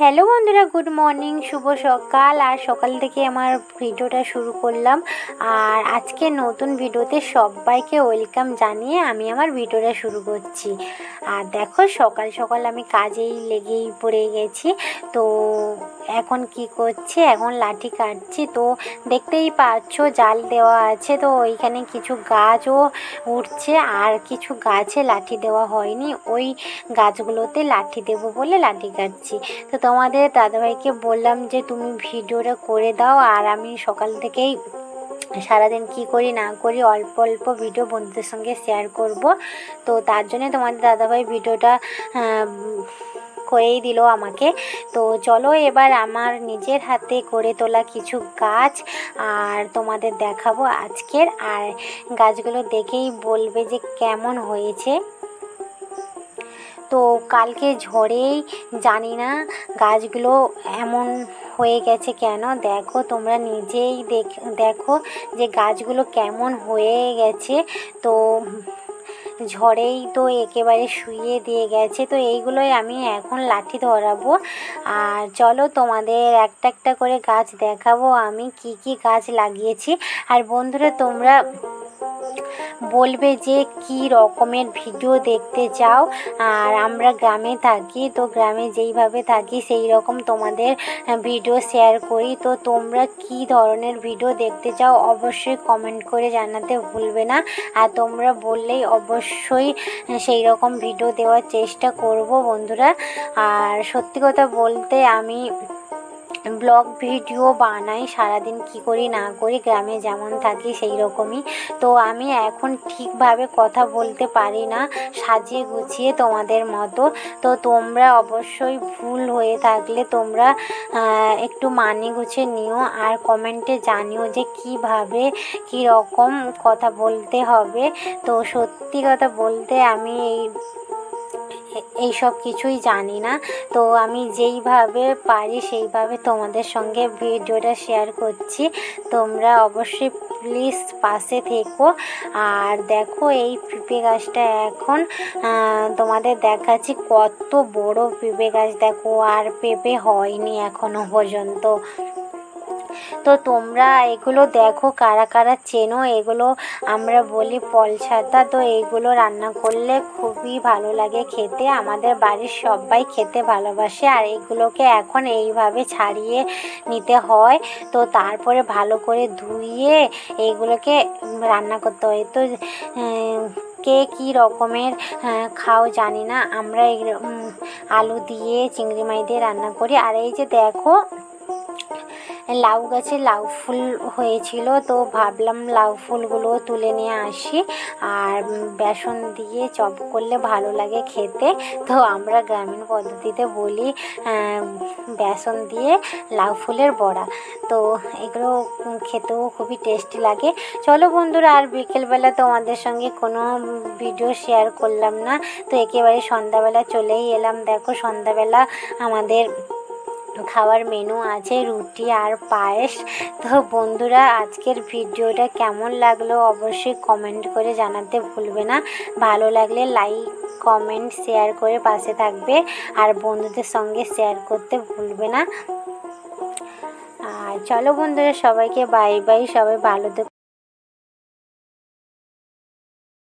Hello বন্ধুরা, good morning, শুভ সকাল। আর সকাল থেকে আমার ভিডিওটা শুরু করলাম। আর আজকে নতুন ভিডিওতে সবাইকে ওয়েলকাম জানিয়ে আমি আমার ভিডিওটা শুরু করছি। আর দেখো, সকাল সকাল আমি কাজেই লেগেই পড়ে গেছি। তো এখন কি করছি? এখন লাঠি কাটছি। তো দেখতেই পাচ্ছ, জাল দেওয়া আছে। তো ওইখানে কিছু গাছও উঠছে। আর কিছু গাছে লাঠি দেওয়া হয়নি। ওই গাছগুলোতে লাঠি দেবো বলে লাঠি কাটছি। তো তোমাদের দাদাভাইকে বললাম যে, তুমি ভিডিওটা করে দাও আর আমি সকাল থেকেই সারাদিন কি করি, না করি, অল্প অল্প ভিডিও বন্ধুদের সঙ্গে শেয়ার করব। তো তার জন্যে তোমাদের দাদাভাই ভিডিওটা করেই দিল আমাকে। তো চলো এবার আমার নিজের হাতে করে তোলা কিছু গাছ আর তোমাদের দেখাবো আজকের। আর গাছগুলো দেখেই বলবে যে কেমন হয়েছে। তো কালকে ঝড়েই জানি না গাছগুলো এমন হয়ে গেছে কেন? দেখো, তোমরা নিজেই দেখ যে গাছগুলো কেমন হয়ে গেছে। তো ঝড়েই তো একেবারে শুয়ে দিয়ে গেছে। তো এইগুলোই আমি এখন লাঠি ধরাবো। আর চলো তোমাদের একটা একটা করে গাছ দেখাবো আমি কি কি গাছ লাগিয়েছি। আর বন্ধুরা, তোমরা বলবে যে কি রকমের ভিডিও দেখতে চাও। আর আমরা গ্রামে থাকি, তো গ্রামে যেইভাবে থাকি সেই রকম তোমাদের ভিডিও শেয়ার করি। তো তোমরা কি ধরনের ভিডিও দেখতে চাও অবশ্যই কমেন্ট করে জানাতে ভুলবে না। আর তোমরা বললেই অবশ্যই সেই রকম ভিডিও দেওয়ার চেষ্টা করব বন্ধুরা। আর সত্যি কথা বলতে আমি ব্লগ ভিডিও বানাই, সারাদিন কি করি না করি, গ্রামে যেমন থাকি সেই রকমই। তো আমি এখন ঠিকভাবে কথা বলতে পারি না, সাজিয়ে গুছিয়ে তোমাদের মতো। তো তোমরা অবশ্যই ভুল হয়ে থাকলে তোমরা একটু মানে গুছিয়ে নিও আর কমেন্টে জানিও যে কীভাবে কী রকম কথা বলতে হবে। তো সত্যি কথা বলতে আমি এই এই সব কিছুই জানি না। তো আমি যেইভাবে পারি সেইভাবে তোমাদের সঙ্গে ভিডিওটা শেয়ার করছি। তোমরা অবশ্যই প্লিজ পাশে থেকো। আর দেখো এই পেঁপে গাছটা এখন তোমাদের দেখাচ্ছি কত বড় পেঁপে গাছ। দেখো আর পেঁপে হয়নি এখনও পর্যন্ত। তো তোমরা এগুলো দেখো, কারা কারা চেনো, এগুলো আমরা বলি পলছাতা তো এইগুলো রান্না করলে খুবই ভালো লাগে খেতে। আমাদের বাড়ির সবাই খেতে ভালোবাসে আর এগুলোকে এখন এইভাবে ছাড়িয়ে নিতে হয়। তো তারপরে ভালো করে ধুইয়ে এইগুলোকে রান্না করতে হয়। তো কে কী রকমের খাও জানি না। আমরা আলু দিয়ে, চিংড়ি মাছ দিয়ে রান্না করি। আর এই যে দেখো লাউ গাছে লাউ ফুল হয়েছিল, তো ভাবলাম লাউ ফুলগুলো তুলে নিয়ে আসি। আর বেসন দিয়ে চপ করলে ভালো লাগে খেতে। তো আমরা গ্রামীণ পদ্ধতিতে বলি বেসন দিয়ে লাউ ফুলের বড়া। তো এগুলো খেতেও খুবই টেস্টি লাগে। চলো বন্ধুরা, আর বিকেলবেলা তোমাদের সঙ্গে কোনো ভিডিও শেয়ার করলাম না। তো একেবারে সন্ধ্যাবেলা চলেই এলাম। দেখো সন্ধ্যাবেলা আমাদের খাওয়ার মেনু আছে, রুটি আর পায়েস। তো বন্ধুরা, আজকের ভিডিওটা কেমন লাগল অবশ্যই কমেন্ট করে জানাতে ভুলবে না। ভালো লাগলে লাইক কমেন্ট শেয়ার করে পাশে থাকবে। আর বন্ধুদের সঙ্গে শেয়ার করতে ভুলবে না। আর চলো বন্ধুরা, সবাইকে বাই বাই সবাই ভালো